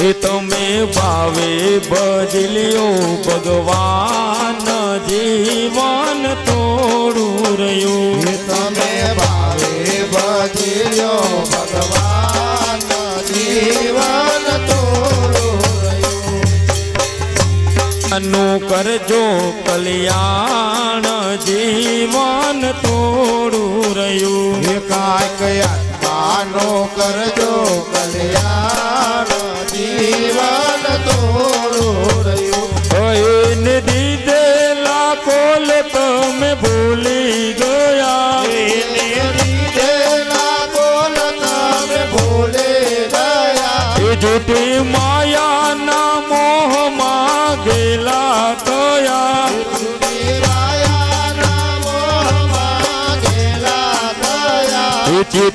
એ તમે ભાવે બદલ્યો ભગવાન જીવન તોડું રહ્યું અનું કરજો કલ્યાણ જીવન તોડું રહ્યું. કાંઈક આત્માનો કરજો કલ્યાણ.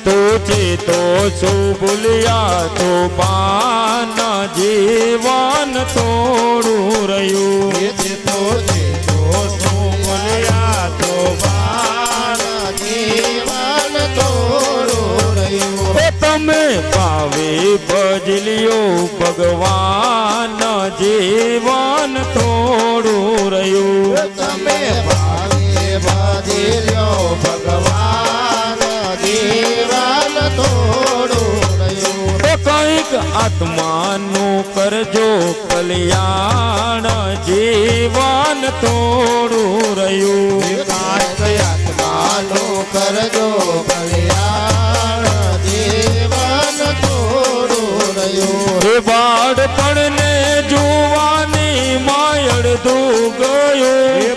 થયા એ ચેતો ચેતો શું ભૂલ્યા તો પાન જીવન તોડું રહ્યું એ તો જેતો શું બોલ્યા તો બાણ જીવન તોડું રહ્યું એ તમે ભાવે ભજલ્યો ભગવાન જીવન તોડું રહ્યું તમે ભાવે આત્માનું કરજો કલ્યાણ જીવન થોડું રહ્યું. કાંઈક આત્માનું કરજો કલ્યાણ જીવન થોડું રહ્યું. બાળપણને જુવાની માયડ દુ ગયો.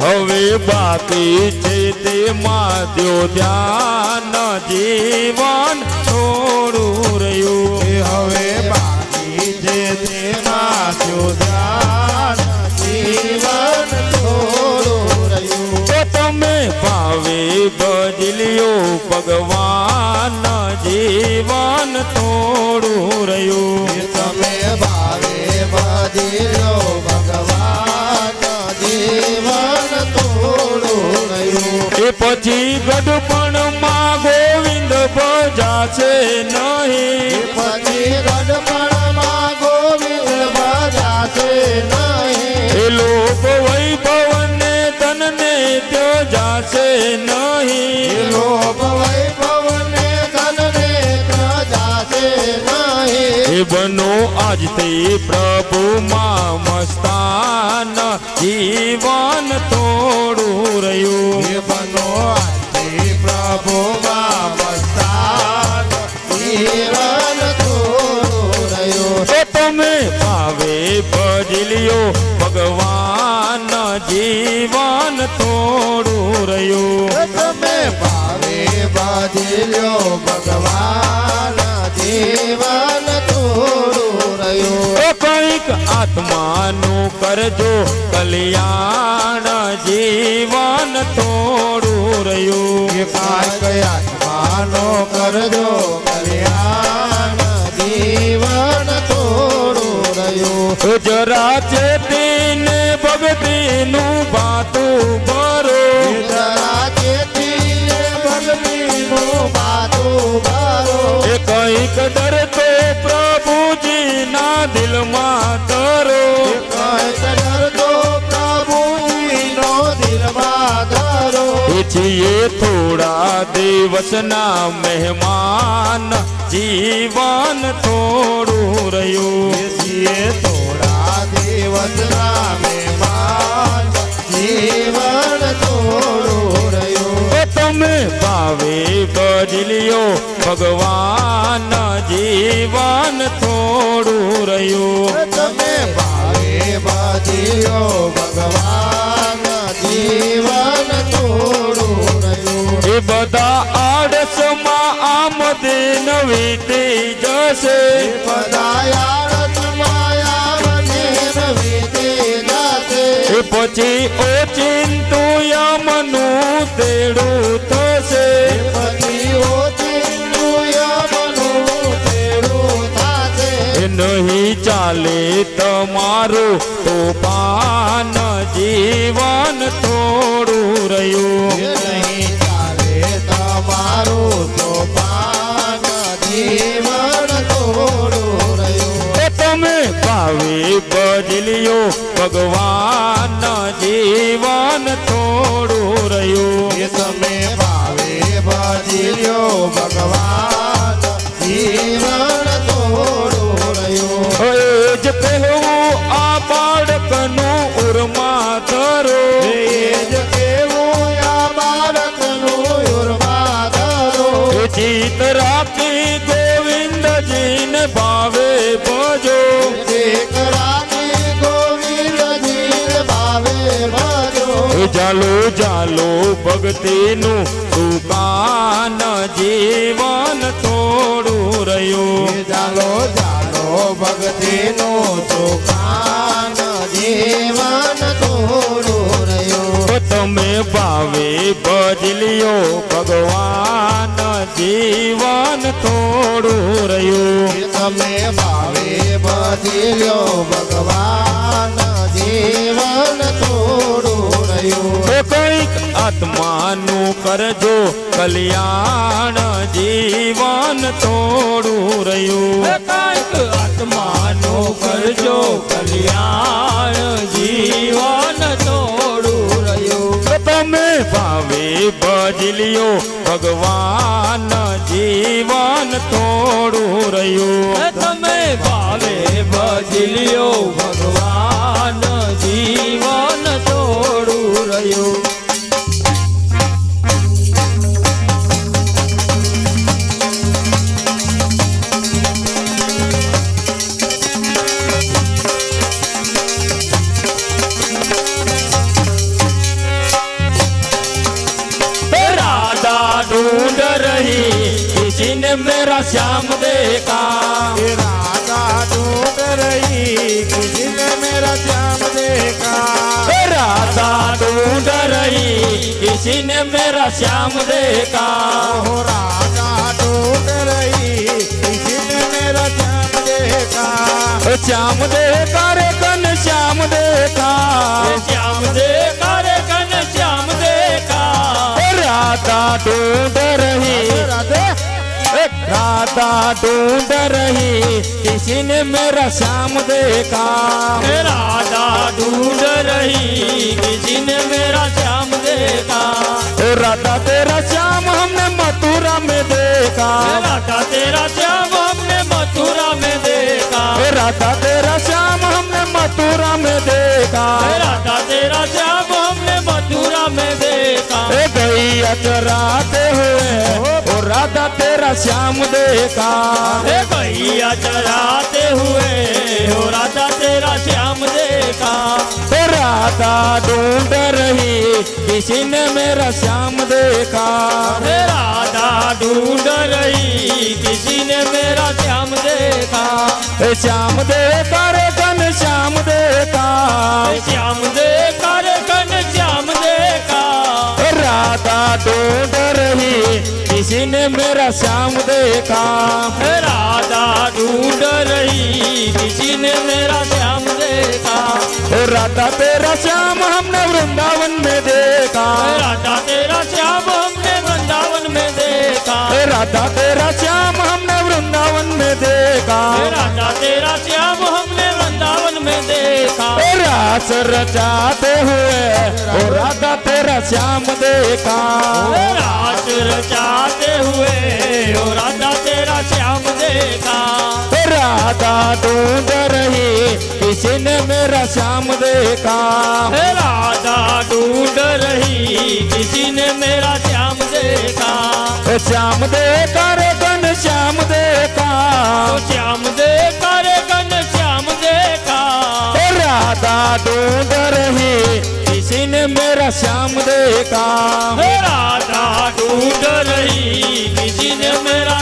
હવે બાકી છે તે માધ્યો ધ્યાન જીવન થોડું રહ્યું એ હવે બાકી છે તેમાં જો ધ્યાન જીવન થોડું રહ્યું તો તમે ભાવે બદલ્યો ભગવાન જીવન થોડું રહ્યું એ તમે ભાવે બદલ્યો પછી ગઢપણમાં ગોવિંદ ભજાશે નહીં. પછી ગઢપણમાં ગોવિંદ ભજાશે નહીં. લોક વૈભવ ને તન ને ત્યો જાશે નહીં લોક વૈભવ ને તન ને ત્યો નહીં બનો આજથી પ્રભુ માં મસ્તાન. જીવન તોડું રહ્યું. ભજલ્યો ભગવાન જીવન તોડું રહ્યું. તમે ભાવે બાજલ્યો ભગવાન જીવન આત્માનું કરજો કલ્યાણ જીવન થોડું રહ્યું. કે આત્માનો કરજો કલ્યાણ જીવન થોડું રહ્યું. જરા ચેતીને ભક્તિનું ભાતું ભરો. जिए थोड़ा दिवस ना मेहमान जीवन थोड़ो रो जिए थोड़ा दिवस ना मेहमान जीवन थोड़ो रो तुम पावे बजलियो भगवान जीवन थोड़ो रो तुम पावे बजलियो भगवान जीवन એ બધા આડસમાં આમદ નવી થઈ જશે. પછી ઓ તેડું થશે. નહીં ચાલે તમારું તો પાન જીવન થોડું રહ્યું. ભાવે બદલ્યો. ભગવાન જીવન થોડું રહ્યું. તમે ભાવે બદલ્યો. ભગવાન જીવન એ ચાલો ભગતીનું ભક્તિનું સુકાન જીવન થોડું રહ્યું. ચાલો ચાલો ભક્તિનું સુકાન જીવન થોડું રહ્યું. તમે ભાવે બદલ્યો ભગવાન જીવન થોડું રહ્યું. તમે ભાવે બદલ્યો ભગવાન જીવન થોડું તો કંઈક આત્માનું કરજો. કલ્યાણ જીવન થોડું રહ્યું. કંઈક આત્માનું કરજો. કલ્યાણ જીવન થોડું રહ્યું. તમે ભાવે બજલિયો ભગવાન જીવન થોડું રહ્યું. તમે ભાવે બજલિયો ભગવાન જીવન रही किसी ने मेरा श्याम देखा। राधा ढूंढ रही किसी ने मेरा श्याम देखा। राधा ढूंढ रही। किसी ने मेरा श्याम देखा। हो राधा ढूंढ रही। किसी ने मेरा श्याम देखा। श्याम देखा रे कन श्याम देखा। श्याम देखा रे कन श्याम देखा। राधा ढूंढ रही। राधे ढूंढ रही किसी ने मेरा श्याम देखा। राधा ढूंढ रही किसी ने मेरा श्याम देखा। राधा तेरा श्याम हमने मथुरा में देखा। राधा तेरा श्याम हमने मथुरा में देखा। राधा तेरा श्याम हमने मथुरा में देखा। राधा तेरा श्याम हमने मथुरा में देखा। गई गैया चराते हुए राधा श्याम देखा। हे भैया चराते हुए हो राधा तेरा श्याम देखा। ए राधा ढूंढ रही किसी ने मेरा श्याम देखा। हे राधा ढूंढ रही किसी ने मेरा श्याम देखा। श्याम देखा रे कन श्याम देखा। हे श्याम देखा राधा ढूंढ रही किसी ने मेरा श्याम देखा। हे राधा ढूंढ रही किसी ने मेरा श्याम देखा। राधा तेरा श्याम हमने वृंदावन में देखा। हे राधा तेरा श्याम हमने वृंदावन में देखा। राधा तेरा श्याम हमने वृंदावन में देखा। हे राधा तेरा श्याम हमने वृंदावन में देखा। रास रचाते हुए श्याम देखा। रात रचाते हुए ओ राधा तेरा श्याम देखा। राधा ढूंढ रही किसी ने मेरा श्याम देखा। राधा ढूंढ रही किसी ने मेरा श्याम देखा। श्याम देखा रे श्याम देखा। श्याम देखा देखा हे राधा ढूंढ रही किसी ने मेरा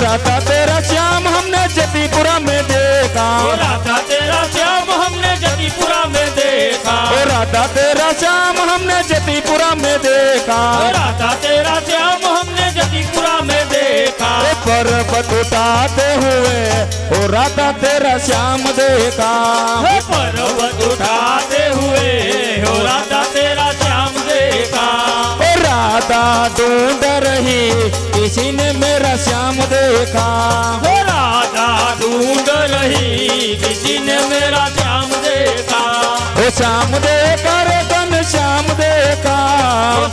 राधा तेरा श्याम हमने जतीपुरा में देखा। राधा तेरा श्याम हमने जतीपुरा में देखा। ओ राधा तेरा श्याम हमने जतीपुरा में देखा। ओ राधा तेरा श्याम हमने जतीपुरा में देखा। ओ पर्वत उठाते हुए राधा तेरा श्याम देखा। पर्वत ढूंढ रही। किसी ने मेरा श्याम देखा। हो राधा ढूंढ रही। किसी ने मेरा श्याम देखा। ओ श्याम देखा रे कन श्याम देखा।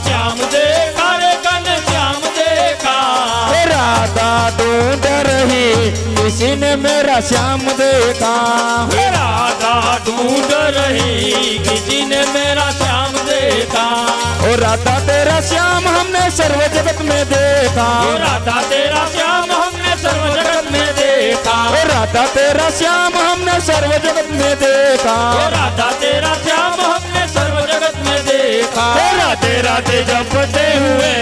श्याम देखा रे कन श्याम देखा। हो राधा ढूंढ रही। किसी ने मेरा श्याम देखा। हे राधा ढूंढ रही। किसी ने मेरा ओ राधा तेरा श्याम हमने सर्व जगत में देखा। ओ राधा तेरा श्याम हमने सर्व जगत में देखा। ओ राधा तेरा श्याम हमने सर्व जगत में देखा। ओ राधा तेरा श्याम हमने सर्व जगत में देखा। ओ राधे राधे जपते हुए।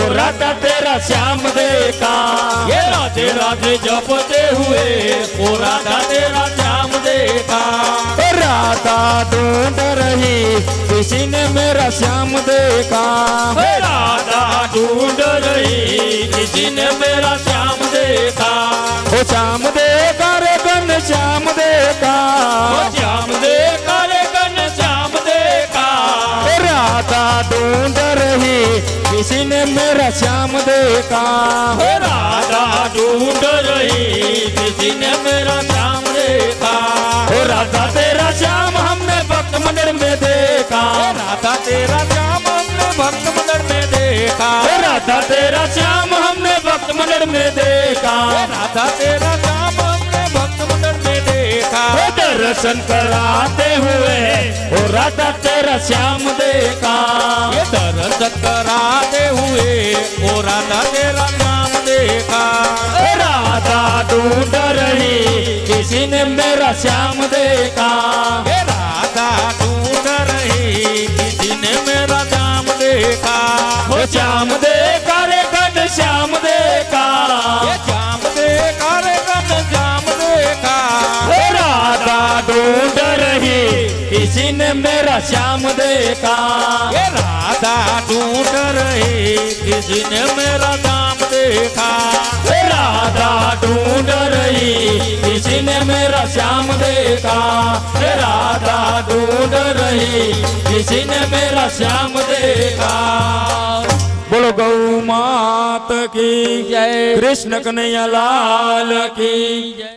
ओ राधा तेरा श्याम देखा। ये राधे राधे जपते हुए। ओ राधा तेरा राधा ढूंढ रही। किसी ने मेरा श्याम देखा। राधा ढूंढ रही। किसी ने मेरा श्याम देखा। ओ श्याम देखा रे कन श्याम देखा। ओ श्याम देखा रे कन श्याम देखा। राधा ढूंढ रही। किसी ने मेरा श्याम देखा। राधा ढूंढ रही। किसी ने मेरा देखा। राधा तेरा श्याम हमने भक्त मंदिर में देखा। राधा तेरा श्याम हमने भक्त मंदिर में देखा। दर्शन कराते हुए ओ राधा तेरा श्याम देखा। दर्शन कराते हुए ओ राधा तेरा नाम देखा। राधा ढूंढ रही किसी ने मेरा श्याम देखा। मेरा श्याम देखा। ये राधा ढूंढ रही किसी ने मेरा नाम देखा? राधा ढूंढ रही किसी ने मेरा श्याम देखा? राधा ढूंढ रही किसी ने मेरा श्याम देखा? बोलो गौ मात की जय कृष्ण कन्हैया लाल की जय।